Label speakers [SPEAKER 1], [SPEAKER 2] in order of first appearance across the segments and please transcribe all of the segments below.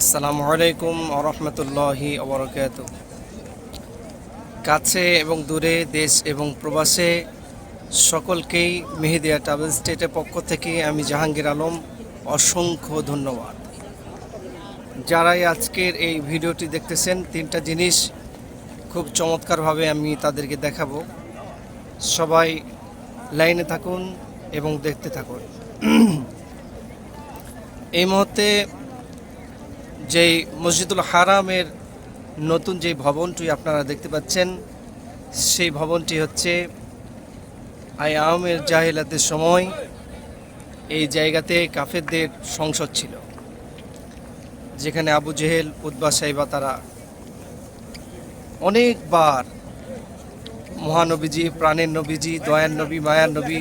[SPEAKER 1] আসসালামু আলাইকুম আরহামতুল্লাহি অবরকাত কাছে এবং দূরে, দেশ এবং প্রবাসে সকলকেই মেহেদিয়া ট্রাভেল স্টেটের পক্ষ থেকে আমি জাহাঙ্গীর আলম অসংখ্য ধন্যবাদ। যারাই আজকের এই ভিডিওটি দেখতেছেন, তিনটা জিনিস খুব চমৎকারভাবে আমি তাদেরকে দেখাবো। সবাই লাইনে থাকুন এবং দেখতে থাকুন। এই মুহূর্তে যেই মসজিদুল হারামের নতুন যে ভবনটি আপনারা দেখতে পাচ্ছেন, সেই ভবনটি হচ্ছে আই আহমের জাহিলাতের সময় এই জায়গাতে কাফেরদের সংসদ ছিল, যেখানে আবু জেহেল উদ্বা সাহেবা তারা অনেকবার মহানবীজি, প্রাণের নবীজি, দয়ার নবী, মায়ার নবী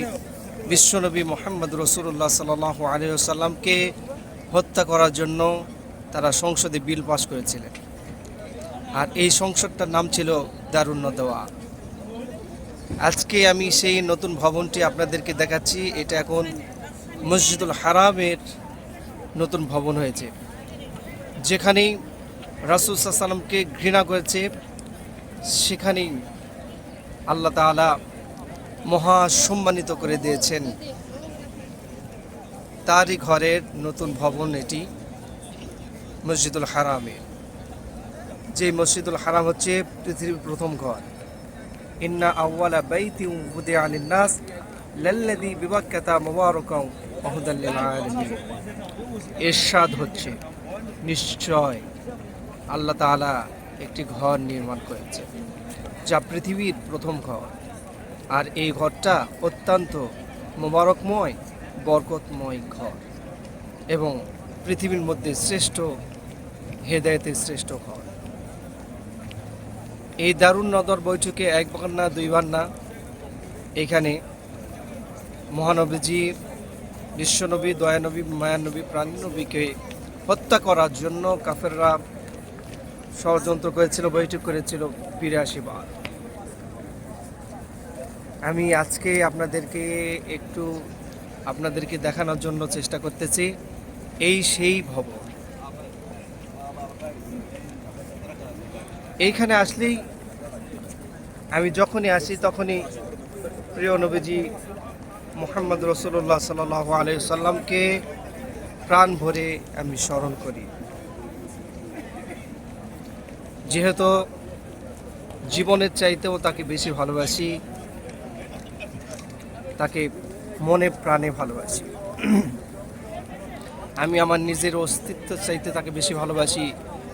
[SPEAKER 1] বিশ্বনবী মোহাম্মদ রসুল্লাহ সাল আলিয়াল্লামকে হত্যা করার জন্য তারা সংসদে বিল পাস করেছিলেন। আর এই সংসদটার নাম ছিল দারুণ দেওয়া আজকে আমি সেই নতুন ভবনটি আপনাদেরকে দেখাচ্ছি। এটা এখন মসজিদুল হারামের নতুন ভবন হয়েছে। যেখানেই রাসুল সাল্লামকে ঘৃণা করেছে, সেখানেই আল্লাহ তাআলা মহা সম্মানিত করে দিয়েছেন। তারই ঘরের নতুন ভবন এটি। মসজিদুল হারামে। যে মসজিদুল হারাম হচ্ছে পৃথিবীর প্রথম ঘর। ইন্না আউয়ালা বাইতি উদে আলিন্নাস লাল্লাদি ওহুদাল্লিল আলামিন। ইরশাদ হচ্ছে, নিশ্চয় আল্লাহ তাআলা একটি ঘর নির্মাণ করেছে, যা পৃথিবীর প্রথম ঘর। আর এই ঘরটা অত্যন্ত মোবারকময়, বরকতময় ঘর। এবং পৃথিবীর মধ্যে শ্রেষ্ঠ হেদায়তের শ্রেষ্ঠ ঘর এই দারুণ নদর বৈঠকে একবার না দুইবার না, এখানে মহানবীজি, বিশ্বনবী, দয়ানবী, মায়ানবী, প্রাণনবীকে হত্যা করার জন্য কাফেররা ষড়যন্ত্র করেছিল, বৈঠক করেছিল বিরাশি বার। আমি আজকে আপনাদেরকে একটু আপনাদেরকে দেখানোর জন্য চেষ্টা করতেছি, এই সেই ভবন। এইখানে আসলেই আমি যখনই আসি, তখনই প্রিয় নবীজি মোহাম্মদ রসুল্লাহ সাল আলি সাল্লামকে প্রাণ ভরে আমি স্মরণ করি। যেহেতু জীবনের চাইতেও তাকে বেশি ভালোবাসি, তাকে মনে প্রাণে ভালোবাসি। আমি আমার নিজের অস্তিত্ব চাইতে তাকে বেশি ভালোবাসি।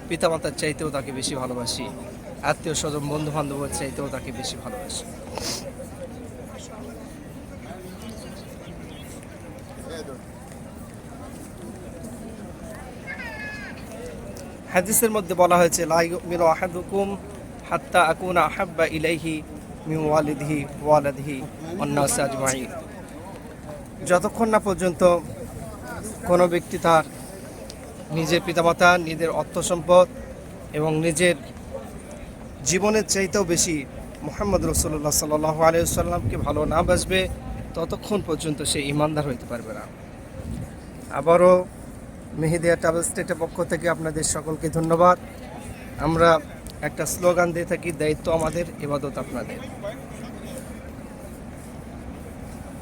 [SPEAKER 1] পিতামাতার চাইতেও তাকে বেশি ভালোবাসি। আত্মীয় স্বজন বন্ধু বান্ধবের চাইতেও তাকে বেশি ভালোবাসি। হাদিসের মধ্যে বলা হয়েছে লাইমির আহাদুকুম হাত্তা আকুনা আহাব্বা ইলাইহি মিন ওয়ালিদিহি অন্নাস আজমাইন। যতক্ষণ না পর্যন্ত কোনো ব্যক্তি তার নিজের পিতামাতা, নিজের অর্থ সম্পদ এবং নিজের জীবনের চাইতেও বেশি মোহাম্মদ রসুল্লাহ সাল্লাহ আলিয়াল্লামকে ভালো না বাসবে, ততক্ষণ পর্যন্ত সে ইমানদার হইতে পারবে না। আবারও মেহেদিয়া ট্রাভেল স্টেটের পক্ষ থেকে আপনাদের সকলকে ধন্যবাদ। আমরা একটা স্লোগান দিয়ে থাকি, দায়িত্ব আমাদের এবাদত আপনাদের।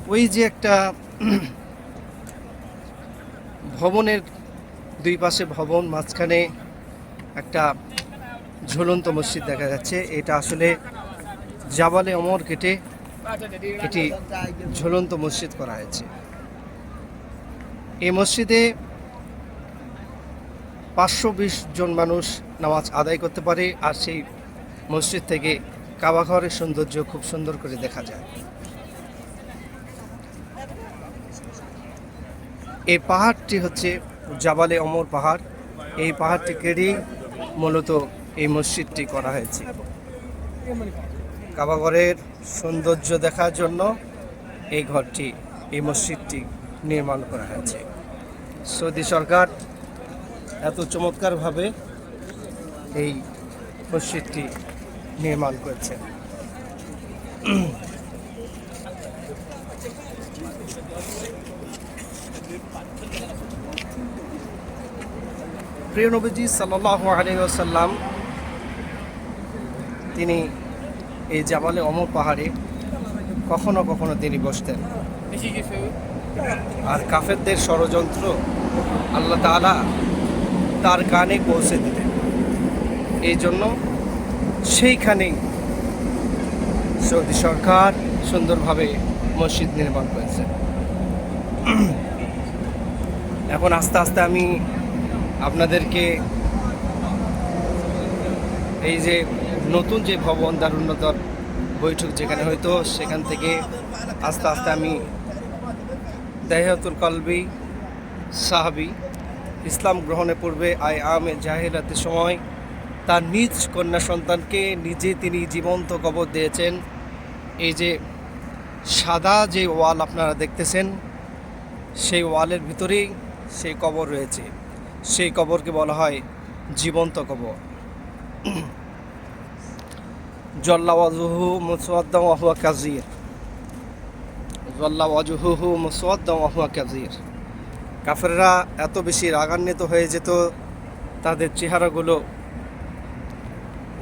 [SPEAKER 1] ওই যে একটা ভবনের দুই পাশে ভবন, মাঝখানে একটা ঝুলন্ত মসজিদ দেখা যাচ্ছে। এটা আসলে জাবালে অমর কেটে এটি ঝুলন্ত মসজিদ করা হয়েছে। এই মসজিদে পাঁচশো বিশ জন মানুষ নামাজ আদায় করতে পারে আর সেই মসজিদ থেকে কাবাঘরের সৌন্দর্য খুব সুন্দর করে দেখা যায়। এই পাহাড়টি হচ্ছে জাবালে অমর পাহাড়। এই পাহাড়টি কেড়েই মূলত এই মসজিদটি করা হয়েছে। কাবাগরের সৌন্দর্য দেখার জন্য এই ঘরটি, এই মসজিদটি নির্মাণ করা হয়েছে। সৌদি সরকার এত চমৎকারভাবে এই মসজিদটি নির্মাণ করেছে। প্রিয় নবীজি সাল্লাহ আলহিহাসাল্লাম তিনি এই জামালে অমর পাহাড়ে কখনো কখনো তিনি বসতেন। আর কাফেরদের ষড়যন্ত্র আল্লাহ তাআলা তার কানে পৌঁছে দিতেন। এই জন্য সেইখানেই সৌদি সরকার সুন্দরভাবে মসজিদ নির্মাণ করেছে। এখন আস্তে আস্তে আমি আপনাদেরকে এই যে নতুন যে ভবন দারুন্নতর বৈঠক যেখানে হয়তো সেখান থেকে আস্তে আস্তে আমি দেহাতুল কলবি সাহাবি ইসলাম গ্রহণের পূর্বে আই আমে জাহেরাতের সময় তার নিজ কন্যা সন্তানকে নিজে তিনি জীবন্ত কবর দিয়েছেন। এই যে সাদা যে ওয়াল আপনারা দেখতেছেন, সেই ওয়ালের ভিতরেই সেই কবর রয়েছে। সেই কবরকে বলা হয় জীবন্ত কবর। জল্লা ওয়াজুহু মুসওয়াদ্দাম ওয়াহুয়া কাজির জল্লা ওয়াজুহু মুসওয়াদ্দাম ওয়াহুয়া কাজির কাফেররা এত বেশি রাগান্বিত হয়ে যেত, তাদের চেহারাগুলো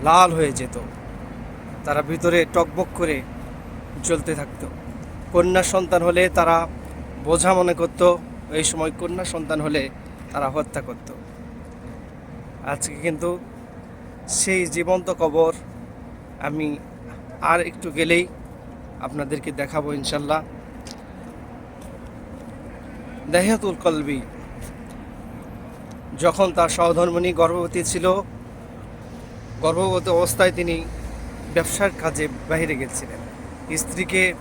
[SPEAKER 1] লাল হয়ে যেত। তারা ভিতরে টকবক করে জ্বলতে থাকতো। কন্যা সন্তান হলে তারা বোঝা মনে করত, এই সময় কন্যা সন্তান হলে তারা হত্যা করত। আজকে কিন্তু সেই জীবন্ত কবর আমি আর একটু গেলেই আপনাদেরকে দেখাবো ইনশাল্লাহ। দেহাতুল কলবি যখন তার সহধর্মণী গর্ভবতী ছিল, গর্ভবতী অবস্থায় তিনি ব্যবসার কাজে বাইরে গেছিলেন। স্ত্রীকে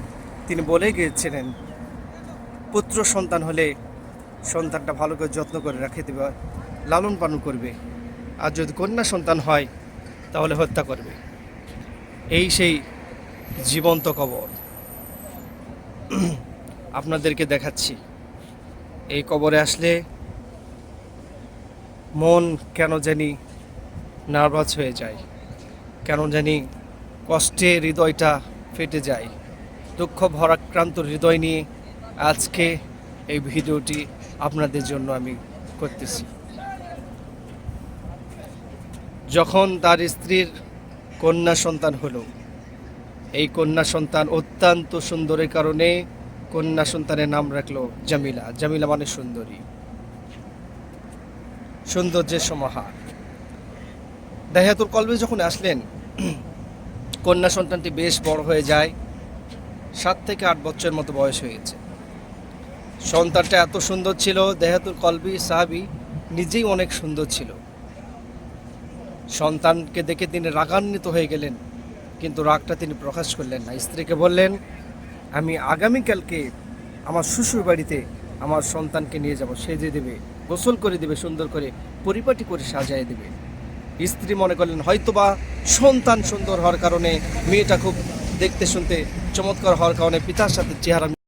[SPEAKER 1] তিনি বলে গিয়েছিলেন, পুত্র সন্তান হলে সন্তানটা ভালো করে যত্ন করে রাখে, দেবে, লালন পালন করবে। আর যদি কন্যা সন্তান হয়, তাহলে হত্যা করবে। এই সেই জীবন্ত কবর। আপনাদেরকে দেখাচ্ছি। এই কবরে আসলে মন কেন জানি নার্ভাস হয়ে যায়। কেন জানি কষ্টে হৃদয়টা ফেটে যায়। দুঃখ, ভরাক্রান্ত হৃদয় নিয়ে আজকে এই ভিডিওটি আপনাদের জন্য আমি করতেছি। যখন তার স্ত্রীর কন্যা সন্তান হলো, এই কন্যা সন্তান অত্যন্ত সুন্দরের কারণে কন্যা সন্তানের নাম রাখল জামিলা। জামিলা মানে সুন্দরী। সৌন্দর্যের সমাহার। দেহাতুর কলবে যখন আসলেন, কন্যা সন্তানটি বেশ বড় হয়ে যায়, সাত থেকে আট বছরের মতো বয়স হয়েছে। সন্তানটা এত সুন্দর ছিল, দেহাতুল কলবি সাহাবি নিজেই অনেক সুন্দর ছিল। সন্তানকে দেখে তিনি রাগান্বিত হয়ে গেলেন, কিন্তু রাগটা তিনি প্রকাশ করলেন না। স্ত্রীকে বললেন, আমি আগামীকালকে আমার শ্বশুর বাড়িতে আমার সন্তানকে নিয়ে যাব। সেজে দেবে, গোসল করে দেবে, সুন্দর করে পরিপাটি করে সাজায় দেবে। স্ত্রী মনে করলেন, হয়তোবা সন্তান সুন্দর হওয়ার কারণে মেয়েটা খুব দেখতে শুনতে চমৎকার হওয়ার কারণে পিতার সাথে চেহারা